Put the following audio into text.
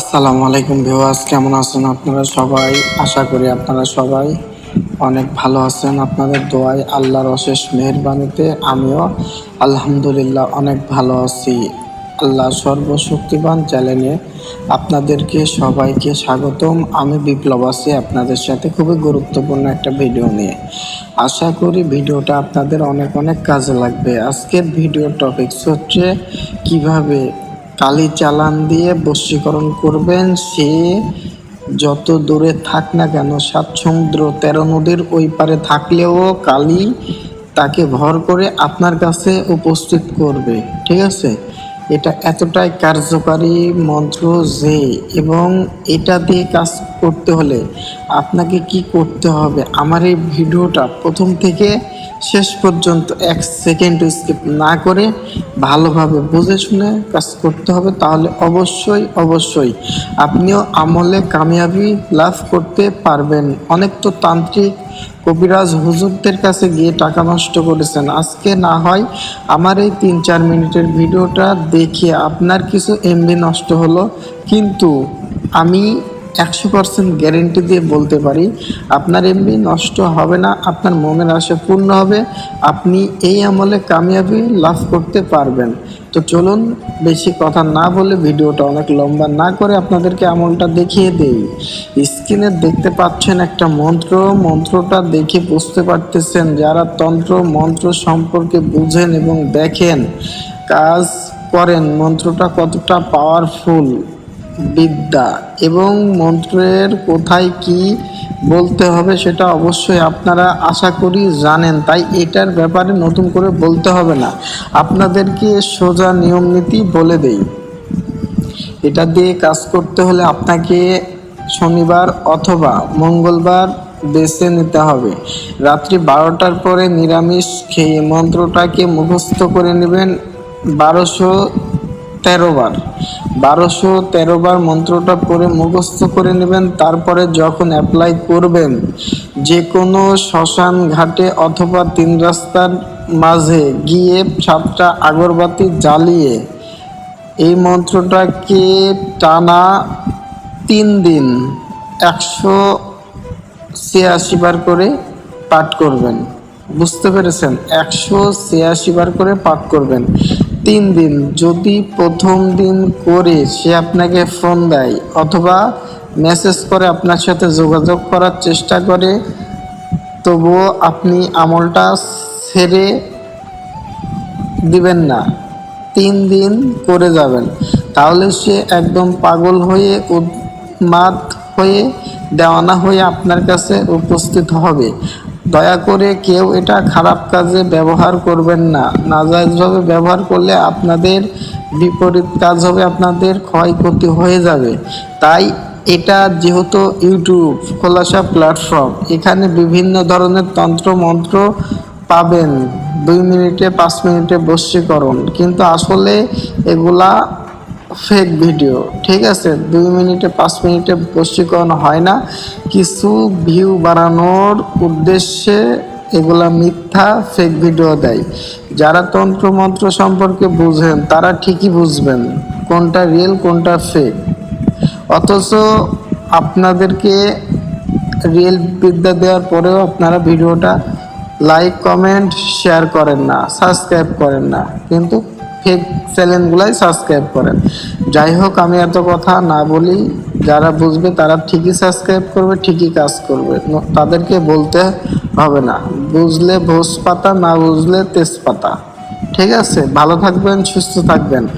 আসসালামু আলাইকুম ভিউয়ার্স, কেমন আছেন আপনারা সবাই? আশা করি আপনারা সবাই অনেক ভালো আছেন। আপনাদের দোয়ায় আল্লাহর অশেষ মেহরবানিতে আমিও আলহামদুলিল্লাহ অনেক ভালো আছি। আল্লাহ সর্বশক্তিবান চ্যানেলে আপনাদেরকে সবাইকে স্বাগতম। আমি বিপ্লব আছি আপনাদের সাথে খুবই গুরুত্বপূর্ণ একটা ভিডিও নিয়ে। আশা করি ভিডিওটা আপনাদের অনেক অনেক কাজে লাগবে। আজকের ভিডিও টপিকস হচ্ছে কীভাবে কালি চালান দিয়ে বশীকরণ করবেন। সে যত দূরে থাক না কেন, সাত সমুদ্র তেরো নদীর ওই পারে থাকলেও কালি তাকে ভর করে আপনার কাছে উপস্থিত করবে। ঠিক আছে? এটা এতটাই কার্যকারী মন্ত্র যে, এবং এটা দিয়ে কাজ করতে হলে আপনাকে কি করতে হবে? আমার এই ভিডিওটা প্রথম থেকে শেষ পর্যন্ত এক সেকেন্ড স্কিপ না করে ভালোভাবে বুঝে শুনে কাজ করতে হবে, তাহলে অবশ্যই অবশ্যই আপনিও আমলে কামিয়াবি লাভ করতে পারবেন। অনেক তো তান্ত্রিক কবিরাজ হুজুরদের কাছে গিয়ে টাকা নষ্ট করেছেন। আজকে না হয় আমার এই তিন চার মিনিটের ভিডিওটা দেখে আপনার কিছু এমবি নষ্ট হলো, কিন্তু আমি একশো পার্সেন্ট গ্যারেন্টি দিয়ে বলতে পারি, আপনার এমবি নষ্ট হবে না, আপনার মনের আশা পূর্ণ হবে, আপনি এই আমলে কামিয়াবি লাভ করতে পারবেন। তো চলুন, বেশি কথা না বলে ভিডিওটা অনেক লম্বা না করে আপনাদেরকে আমলটা দেখিয়ে দেই। স্ক্রিনে দেখতে পাচ্ছেন একটা মন্ত্র, মন্ত্রটা দেখে বুঝতে পারতেছেন যারা তন্ত্র, মন্ত্র সম্পর্কে বুঝেন এবং দেখেন, কাজ করেন, মন্ত্রটা কতটা পাওয়ারফুল বিদ্যা এবং মন্ত্রের কোথায় কি বলতে হবে সেটা অবশ্যই আপনারা আশা করি জানেন, তাই এটার ব্যাপারে নতুন করে বলতে হবে না। আপনাদেরকে সোজা নিয়ম নীতি বলে দেই। এটা দিয়ে কাজ করতে হলে আপনাকে শনিবার অথবা মঙ্গলবার বেছে নিতে হবে। রাত্রি বারোটার পরে নিরামিষ খেয়ে মন্ত্রটাকে মুখস্থ করে নেবেন বারোশো তেরো বার। বারোশো তেরো বার মন্ত্রটা পড়ে মুখস্থ করে নেবেন, তারপরে যখন অ্যাপ্লাই করবেন যে কোনো শ্মশান ঘাটে অথবা তিন রাস্তার মাঝে গিয়ে সাতটা আগরবাতি জ্বালিয়ে এই মন্ত্রটাকে টানা তিন দিন একশো ছিয়াশি বার করে পাঠ করবেন। বুঝতে পেরেছেন? একশো ছিয়াশি বার করে পাঠ করবেন। তিন দিন, যদি প্রথম দিন করে সে আপনাকে ফোন দেয় অথবা মেসেজ করে আপনার সাথে যোগাযোগ করার চেষ্টা করে, তবুও আপনি আমলটা ছেড়ে দিবেন না। তিন দিন করে যাবেন। তাহলে সে একদম পাগল হয়ে উন্মাদ হয়ে, দেওয়ানা হয়ে আপনার কাছে উপস্থিত হবে। দয়া করে কেউ এটা খারাপ কাজে ব্যবহার করবেন না। নাজায়জভাবে ব্যবহার করলে আপনাদের বিপরীত কাজ হবে, আপনাদের ক্ষয়ক্ষতি হয়ে যাবে। তাই এটা যেহেতু ইউটিউব খোলাসা প্ল্যাটফর্ম, এখানে বিভিন্ন ধরনের তন্ত্র মন্ত্র পাবেন। দুই মিনিটে, পাঁচ মিনিটে বশীকরণ কিন্তু আসলে এগুলা ফেক ভিডিও ঠিক আছে? দুই মিনিটে, পাঁচ মিনিটে বশীকরণ হয় না। কিছু ভিউ বাড়ানোর উদ্দেশ্যে এগুলা মিথ্যা ফেক ভিডিও দেয়। যারা তন্ত্রমন্ত্র সম্পর্কে বুঝেন, তারা ঠিকই বুঝবেন কোনটা রিয়েল কোনটা ফেক অথচ আপনাদেরকে রিয়েল বিদ্যা দেওয়ার পরেও আপনারা ভিডিওটা লাইক কমেন্ট শেয়ার করেন না সাবস্ক্রাইব করেন না। কিন্তু ফেক চ্যানেলগুলাই সাবস্ক্রাইব করেন। যাই হোক আমি এত কথা না বলি। যারা বুঝবে, তারা ঠিকই সাবস্ক্রাইব করবে, ঠিকই কাজ করবে। তাদেরকে বলতে হবে না। বুঝলে ভোজ পাতা না বুঝলে তেজপাতা। ঠিক আছে? ভালো থাকবেন, সুস্থ থাকবেন।